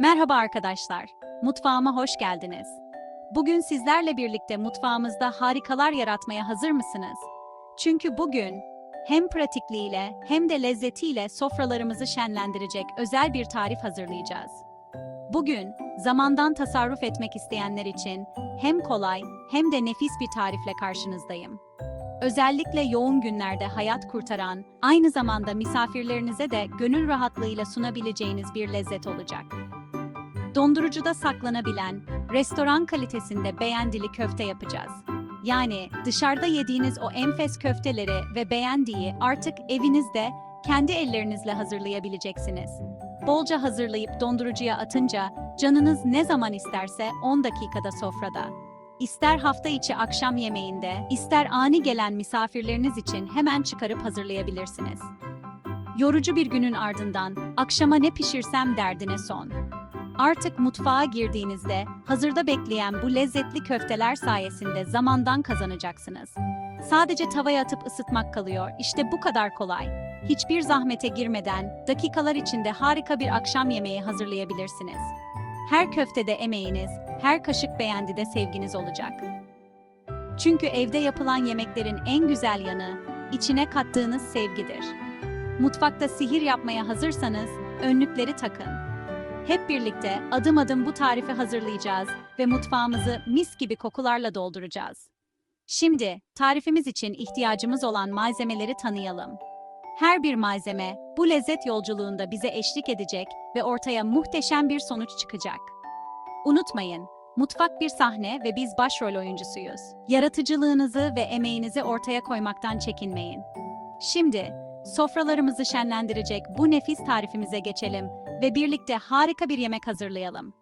Merhaba arkadaşlar, mutfağıma hoş geldiniz. Bugün sizlerle birlikte mutfağımızda harikalar yaratmaya hazır mısınız? Çünkü bugün hem pratikliğiyle hem de lezzetiyle sofralarımızı şenlendirecek özel bir tarif hazırlayacağız. Bugün zamandan tasarruf etmek isteyenler için hem kolay hem de nefis bir tarifle karşınızdayım. Özellikle yoğun günlerde hayat kurtaran, aynı zamanda misafirlerinize de gönül rahatlığıyla sunabileceğiniz bir lezzet olacak. Dondurucuda saklanabilen, restoran kalitesinde beğendili köfte yapacağız. Yani dışarıda yediğiniz o enfes köfteleri ve beğendiği artık evinizde kendi ellerinizle hazırlayabileceksiniz. Bolca hazırlayıp dondurucuya atınca canınız ne zaman isterse 10 dakikada sofrada. İster hafta içi akşam yemeğinde, ister ani gelen misafirleriniz için hemen çıkarıp hazırlayabilirsiniz. Yorucu bir günün ardından akşama ne pişirsem derdine son. Artık mutfağa girdiğinizde hazırda bekleyen bu lezzetli köfteler sayesinde zamandan kazanacaksınız. Sadece tavaya atıp ısıtmak kalıyor. İşte bu kadar kolay. Hiçbir zahmete girmeden dakikalar içinde harika bir akşam yemeği hazırlayabilirsiniz. Her köftede emeğiniz, her kaşık beğendi de sevginiz olacak. Çünkü evde yapılan yemeklerin en güzel yanı içine kattığınız sevgidir. Mutfakta sihir yapmaya hazırsanız önlükleri takın. Hep birlikte adım adım bu tarifi hazırlayacağız ve mutfağımızı mis gibi kokularla dolduracağız. Şimdi tarifimiz için ihtiyacımız olan malzemeleri tanıyalım. Her bir malzeme bu lezzet yolculuğunda bize eşlik edecek ve ortaya muhteşem bir sonuç çıkacak. Unutmayın, mutfak bir sahne ve biz başrol oyuncusuyuz. Yaratıcılığınızı ve emeğinizi ortaya koymaktan çekinmeyin. Şimdi sofralarımızı şenlendirecek bu nefis tarifimize geçelim ve birlikte harika bir yemek hazırlayalım.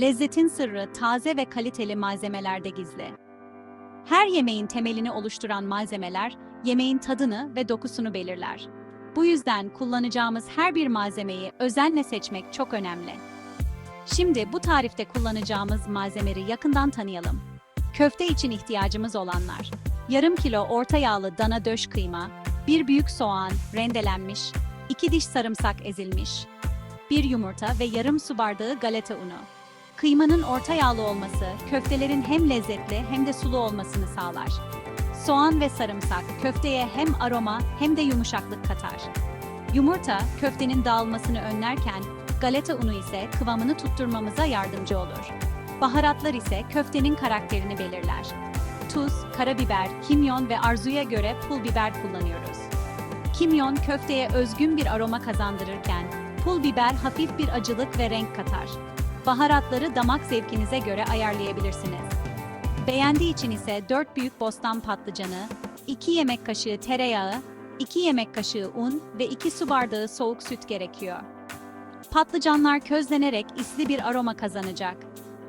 Lezzetin sırrı taze ve kaliteli malzemelerde gizli. Her yemeğin temelini oluşturan malzemeler, yemeğin tadını ve dokusunu belirler. Bu yüzden kullanacağımız her bir malzemeyi özenle seçmek çok önemli. Şimdi bu tarifte kullanacağımız malzemeleri yakından tanıyalım. Köfte için ihtiyacımız olanlar. Yarım kilo orta yağlı dana döş kıyma, bir büyük soğan rendelenmiş, iki diş sarımsak ezilmiş, bir yumurta ve yarım su bardağı galeta unu. Kıymanın orta yağlı olması köftelerin hem lezzetli hem de sulu olmasını sağlar. Soğan ve sarımsak köfteye hem aroma hem de yumuşaklık katar. Yumurta köftenin dağılmasını önlerken galeta unu ise kıvamını tutturmamıza yardımcı olur. Baharatlar ise köftenin karakterini belirler. Tuz, karabiber, kimyon ve arzuya göre pul biber kullanıyoruz. Kimyon köfteye özgün bir aroma kazandırırken pul biber hafif bir acılık ve renk katar. Baharatları damak zevkinize göre ayarlayabilirsiniz. Beğendiği için ise 4 büyük bostan patlıcanı, 2 yemek kaşığı tereyağı, 2 yemek kaşığı un ve 2 su bardağı soğuk süt gerekiyor. Patlıcanlar közlenerek isli bir aroma kazanacak.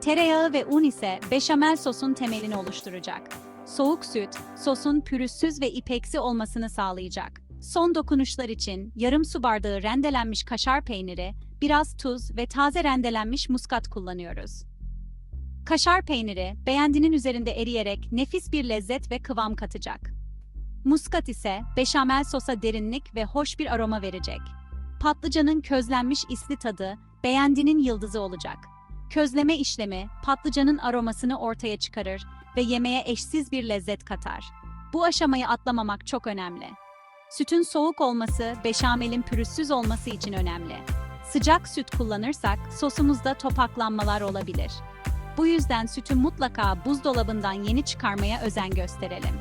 Tereyağı ve un ise beşamel sosun temelini oluşturacak. Soğuk süt, sosun pürüzsüz ve ipeksi olmasını sağlayacak. Son dokunuşlar için yarım su bardağı rendelenmiş kaşar peyniri, biraz tuz ve taze rendelenmiş muskat kullanıyoruz. Kaşar peyniri beğendinin üzerinde eriyerek nefis bir lezzet ve kıvam katacak. Muskat ise beşamel sosa derinlik ve hoş bir aroma verecek. Patlıcanın közlenmiş isli tadı beğendinin yıldızı olacak. Közleme işlemi patlıcanın aromasını ortaya çıkarır ve yemeğe eşsiz bir lezzet katar. Bu aşamayı atlamamak çok önemli. Sütün soğuk olması, beşamelin pürüzsüz olması için önemli. Sıcak süt kullanırsak sosumuzda topaklanmalar olabilir. Bu yüzden sütü mutlaka buzdolabından yeni çıkarmaya özen gösterelim.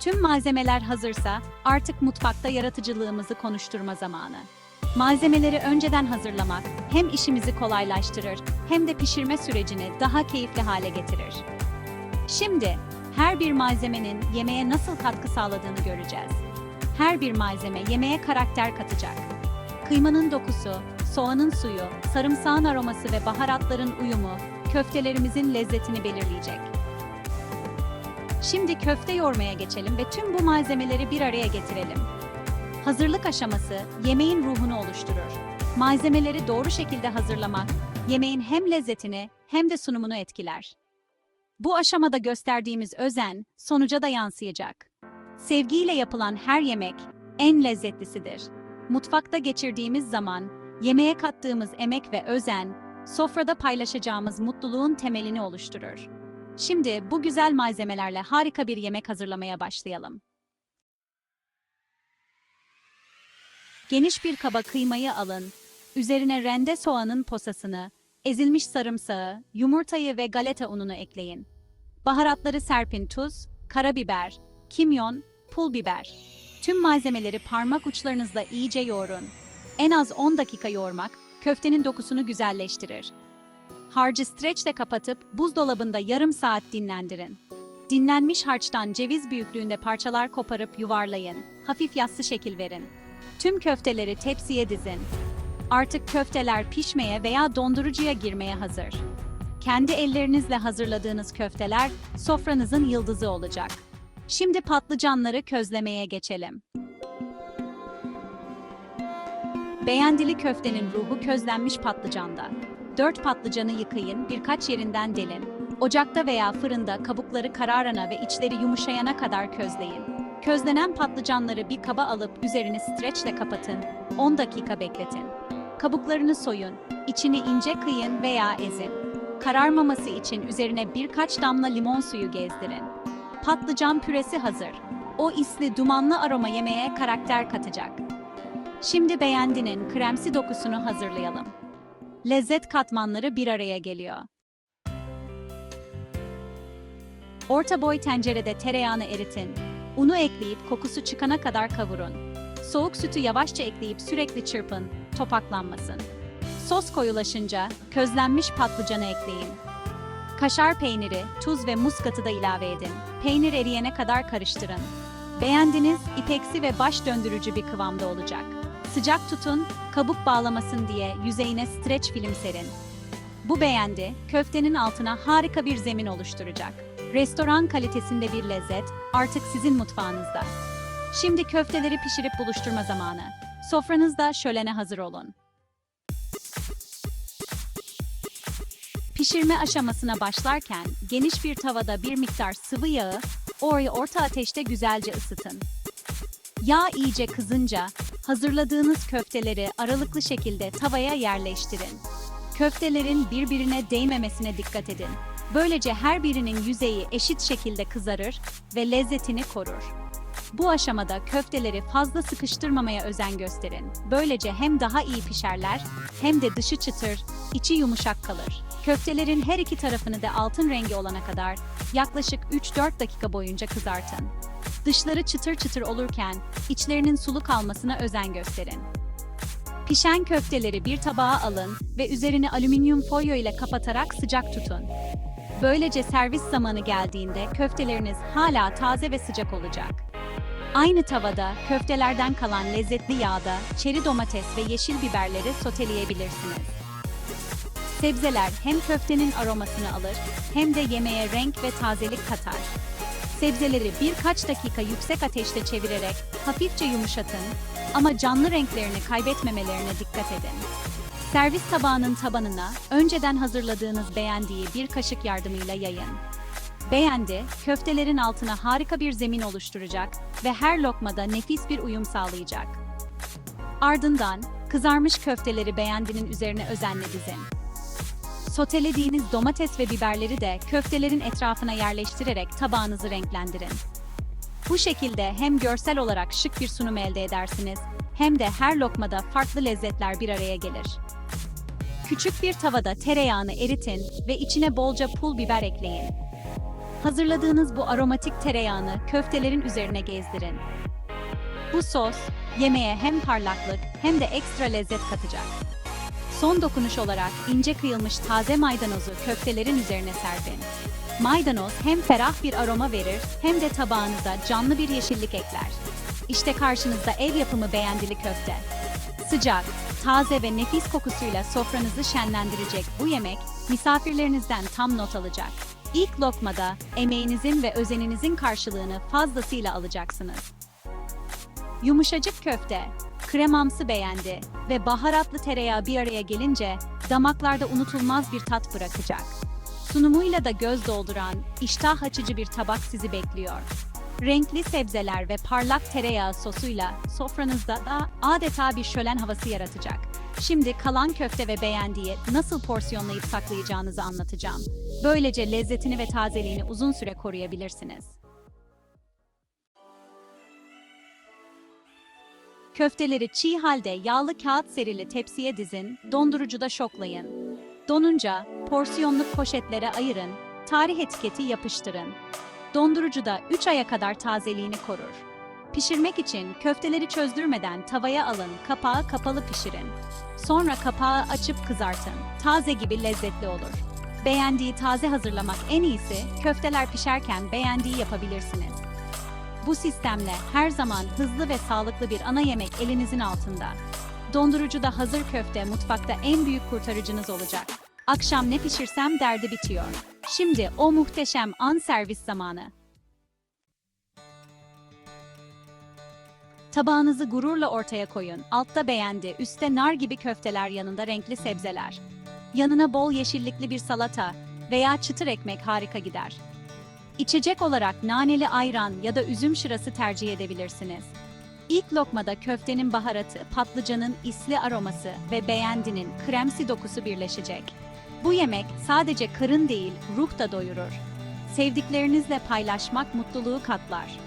Tüm malzemeler hazırsa artık mutfakta yaratıcılığımızı konuşturma zamanı. Malzemeleri önceden hazırlamak hem işimizi kolaylaştırır hem de pişirme sürecini daha keyifli hale getirir. Şimdi her bir malzemenin yemeğe nasıl katkı sağladığını göreceğiz. Her bir malzeme yemeğe karakter katacak. Kıymanın dokusu, soğanın suyu, sarımsağın aroması ve baharatların uyumu köftelerimizin lezzetini belirleyecek. Şimdi köfte yoğurmaya geçelim ve tüm bu malzemeleri bir araya getirelim. Hazırlık aşaması yemeğin ruhunu oluşturur. Malzemeleri doğru şekilde hazırlamak yemeğin hem lezzetini hem de sunumunu etkiler. Bu aşamada gösterdiğimiz özen sonuca da yansıyacak. Sevgiyle yapılan her yemek en lezzetlisidir. mutfakta geçirdiğimiz zaman, yemeğe kattığımız emek ve özen, sofrada paylaşacağımız mutluluğun temelini oluşturur. Şimdi bu güzel malzemelerle harika bir yemek hazırlamaya başlayalım. Geniş bir kaba kıymayı alın. Üzerine rende soğanın posasını, ezilmiş sarımsağı, yumurtayı ve galeta ununu ekleyin. Baharatları serpin tuz, karabiber, kimyon, pul biber. Tüm malzemeleri parmak uçlarınızla iyice yoğurun. En az 10 dakika yoğurmak, köftenin dokusunu güzelleştirir. Harcı streçle kapatıp buzdolabında yarım saat dinlendirin. Dinlenmiş harçtan ceviz büyüklüğünde parçalar koparıp yuvarlayın. Hafif yassı şekil verin. Tüm köfteleri tepsiye dizin. Artık köfteler pişmeye veya dondurucuya girmeye hazır. Kendi ellerinizle hazırladığınız köfteler sofranızın yıldızı olacak. Şimdi patlıcanları közlemeye geçelim. Beğendili köftenin ruhu közlenmiş patlıcanda. 4 patlıcanı yıkayın, birkaç yerinden delin. Ocakta veya fırında kabukları kararana ve içleri yumuşayana kadar közleyin. Közlenen patlıcanları bir kaba alıp üzerini streçle kapatın. 10 dakika bekletin. Kabuklarını soyun, içini ince kıyın veya ezin. Kararmaması için üzerine birkaç damla limon suyu gezdirin. Patlıcan püresi hazır. O isli dumanlı aroma yemeğe karakter katacak. Şimdi beğendinin kremsi dokusunu hazırlayalım. Lezzet katmanları bir araya geliyor. Orta boy tencerede tereyağını eritin. Unu ekleyip kokusu çıkana kadar kavurun. Soğuk sütü yavaşça ekleyip sürekli çırpın, topaklanmasın. Sos koyulaşınca közlenmiş patlıcanı ekleyin. Kaşar peyniri, tuz ve muskatı da ilave edin. Peynir eriyene kadar karıştırın. Beğendiniz, ipeksi ve baş döndürücü bir kıvamda olacak. Sıcak tutun, kabuk bağlamasın diye yüzeyine streç film serin. Bu beğendi, köftenin altına harika bir zemin oluşturacak. Restoran kalitesinde bir lezzet artık sizin mutfağınızda. Şimdi köfteleri pişirip buluşturma zamanı. Sofranızda şölene hazır olun. Pişirme aşamasına başlarken geniş bir tavada bir miktar sıvı yağı orayı orta ateşte güzelce ısıtın. Yağ iyice kızınca hazırladığınız köfteleri aralıklı şekilde tavaya yerleştirin. Köftelerin birbirine değmemesine dikkat edin. Böylece her birinin yüzeyi eşit şekilde kızarır ve lezzetini korur. Bu aşamada köfteleri fazla sıkıştırmamaya özen gösterin. Böylece hem daha iyi pişerler hem de dışı çıtır, içi yumuşak kalır. Köftelerin her iki tarafını da altın rengi olana kadar yaklaşık 3-4 dakika boyunca kızartın. Dışları çıtır çıtır olurken içlerinin sulu kalmasına özen gösterin. Pişen köfteleri bir tabağa alın ve üzerini alüminyum folyo ile kapatarak sıcak tutun. Böylece servis zamanı geldiğinde köfteleriniz hala taze ve sıcak olacak. Aynı tavada köftelerden kalan lezzetli yağda çeri domates ve yeşil biberleri soteleyebilirsiniz. Sebzeler hem köftenin aromasını alır hem de yemeğe renk ve tazelik katar. Sebzeleri birkaç dakika yüksek ateşte çevirerek hafifçe yumuşatın ama canlı renklerini kaybetmemelerine dikkat edin. Servis tabağının tabanına önceden hazırladığınız beğendiği bir kaşık yardımıyla yayın. Beğendi, köftelerin altına harika bir zemin oluşturacak ve her lokmada nefis bir uyum sağlayacak. Ardından kızarmış köfteleri beğendinin üzerine özenle dizin. Sotelediğiniz domates ve biberleri de köftelerin etrafına yerleştirerek tabağınızı renklendirin. Bu şekilde hem görsel olarak şık bir sunum elde edersiniz, hem de her lokmada farklı lezzetler bir araya gelir. Küçük bir tavada tereyağını eritin ve içine bolca pul biber ekleyin. Hazırladığınız bu aromatik tereyağını köftelerin üzerine gezdirin. Bu sos, yemeğe hem parlaklık hem de ekstra lezzet katacak. Son dokunuş olarak ince kıyılmış taze maydanozu köftelerin üzerine serpin. Maydanoz hem ferah bir aroma verir hem de tabağınıza canlı bir yeşillik ekler. İşte karşınızda ev yapımı beğendili köfte. Sıcak, taze ve nefis kokusuyla sofranızı şenlendirecek bu yemek misafirlerinizden tam not alacak. İlk lokmada emeğinizin ve özeninizin karşılığını fazlasıyla alacaksınız. Yumuşacık köfte, kremamsı beğendi ve baharatlı tereyağı bir araya gelince damaklarda unutulmaz bir tat bırakacak. Sunumuyla da göz dolduran, iştah açıcı bir tabak sizi bekliyor. Renkli sebzeler ve parlak tereyağı sosuyla sofranızda da adeta bir şölen havası yaratacak. Şimdi kalan köfte ve beğendiği nasıl porsiyonlayıp saklayacağınızı anlatacağım. Böylece lezzetini ve tazeliğini uzun süre koruyabilirsiniz. Köfteleri çiğ halde yağlı kağıt serili tepsiye dizin, dondurucuda şoklayın. Donunca porsiyonluk poşetlere ayırın, tarih etiketi yapıştırın. Dondurucuda 3 aya kadar tazeliğini korur. Pişirmek için köfteleri çözdürmeden tavaya alın, kapağı kapalı pişirin. Sonra kapağı açıp kızartın. Taze gibi lezzetli olur. Beğendiği taze hazırlamak en iyisi, köfteler pişerken beğendiği yapabilirsiniz. Bu sistemle her zaman hızlı ve sağlıklı bir ana yemek elinizin altında. Dondurucuda hazır köfte mutfakta en büyük kurtarıcınız olacak. Akşam ne pişirsem derdi bitiyor. Şimdi o muhteşem an servis zamanı. Tabağınızı gururla ortaya koyun. Altta beğendi, üstte nar gibi köfteler yanında renkli sebzeler. Yanına bol yeşillikli bir salata veya çıtır ekmek harika gider. İçecek olarak naneli ayran ya da üzüm şırası tercih edebilirsiniz. İlk lokmada köftenin baharatı, patlıcanın isli aroması ve beğendinin kremsi dokusu birleşecek. Bu yemek sadece karın değil, ruh da doyurur. Sevdiklerinizle paylaşmak mutluluğu katlar.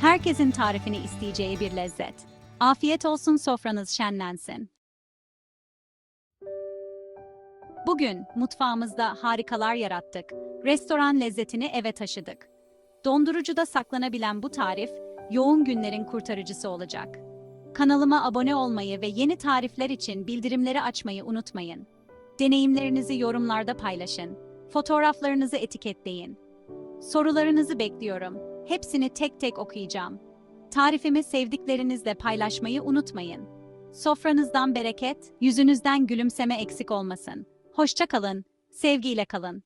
Herkesin tarifini isteyeceği bir lezzet. Afiyet olsun sofranız şenlensin. Bugün mutfağımızda harikalar yarattık. Restoran lezzetini eve taşıdık. Dondurucuda saklanabilen bu tarif, yoğun günlerin kurtarıcısı olacak. Kanalıma abone olmayı ve yeni tarifler için bildirimleri açmayı unutmayın. Deneyimlerinizi yorumlarda paylaşın. Fotoğraflarınızı etiketleyin. Sorularınızı bekliyorum. Hepsini tek tek okuyacağım. Tarifimi sevdiklerinizle paylaşmayı unutmayın. Sofranızdan bereket, yüzünüzden gülümseme eksik olmasın. Hoşça kalın, sevgiyle kalın.